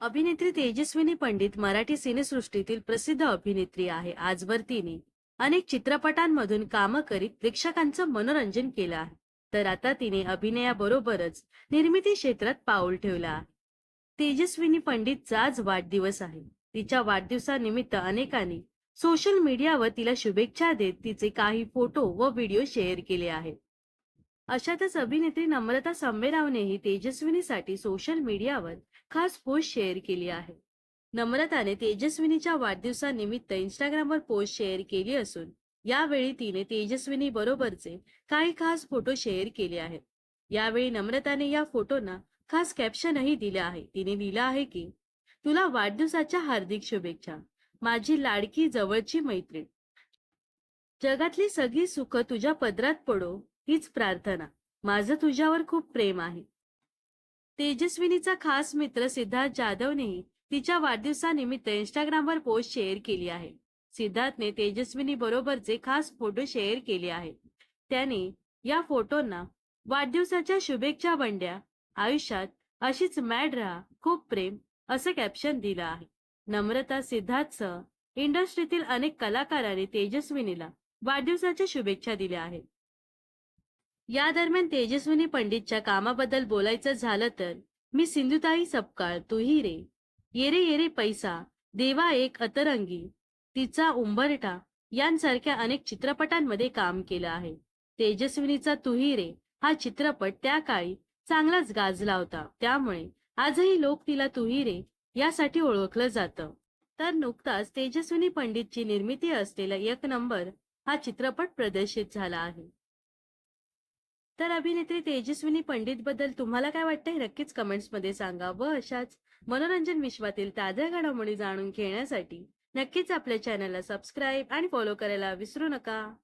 अभिनेत्री तेजस्विनी पंडित मराठी सिनेसृष्टीतील प्रसिद्ध अभिनेत्री आहे. आजवर तिने अनेक चित्रपटांमधून कामं करीत प्रेक्षकांचं मनोरंजन केलं आहे. तर आता तिने अभिनयाबरोबरच निर्मिती क्षेत्रात पाऊल ठेवलं आहे. तेजस्विनी पंडितचा आज वाढदिवस आहे. तिच्या वाढदिवसानिमित्त अनेकांनी सोशल मीडियावर तिला शुभेच्छा देत तिचे काही फोटो व व्हिडिओ शेअर केले आहेत. अशातच अभिनेत्री नम्रता संबेरावनेही तेजस्विनीसाठी सोशल मीडियावर खास पोस्ट शेअर केली आहे. नम्रताने तेजस्विनीच्या वाढदिवसानिमित्त इंस्टाग्रामवर पोस्ट शेअर केली असून यावेळी तिने तेजस्विनी बरोबरचे काही खास फोटो शेअर केले आहेत. यावेळी नम्रताने या फोटोंना खास कॅप्शनही दिले आहे. तिने लिहिलं आहे की तुला वाढदिवसाच्या हार्दिक शुभेच्छा. माझी लाडकी जवळची मैत्रीण. जगातली सगळी सुख तुझ्या पदरात पडो. हीच प्रार्थना. माझं तुझ्यावर खूप प्रेम आहे. तेजस्विनीचा खास मित्र सिद्धार्थ जाधवनेही तिच्या वाढदिवसानिमित्त इंस्टाग्रामवर पोस्ट शेअर केली आहे. सिद्धार्थने तेजस्विनी बरोबरचे खास फोटो शेअर केले आहेत. त्याने या फोटोंना वाढदिवसाच्या शुभेच्छा बंड्या आयुष्यात अशीच मॅड राहा खूप प्रेम असं कॅप्शन दिलं आहे. नम्रता सिद्धार्थसह इंडस्ट्रीतील अनेक कलाकारांनी तेजस्विनीला वाढदिवसाच्या शुभेच्छा दिल्या आहेत. या दरम्यान तेजस्विनी पंडितच्या कामाबद्दल बोलायचं झालं तर मी सिंधुताई सपकाळ तुही रे. येरे येरे पैसा देवा एक अतरंगी. तिचा उंबरठा यांसारख्या अनेक चित्रपटांमध्ये काम केलं आहे. तेजस्विनीचा तुही रे हा चित्रपट त्या काळी चांगलाच गाजला होता. त्यामुळे आजही लोक तिला तुही रे यासाठी ओळखलं जातं. तर नुकताच तेजस्विनी पंडितची निर्मिती असलेला एक नंबर हा चित्रपट प्रदर्शित झाला आहे. तर अभिनेत्री तेजस्विनी पंडित बद्दल तुम्हाला काय वाटतंय? नक्कीच कमेंट्समध्ये सांगा. व अशाच मनोरंजन विश्वातील ताज्या घडामोडी जाणून घेण्यासाठी नक्कीच आपल्या चॅनलला सबस्क्राईब आणि फॉलो करायला विसरू नका.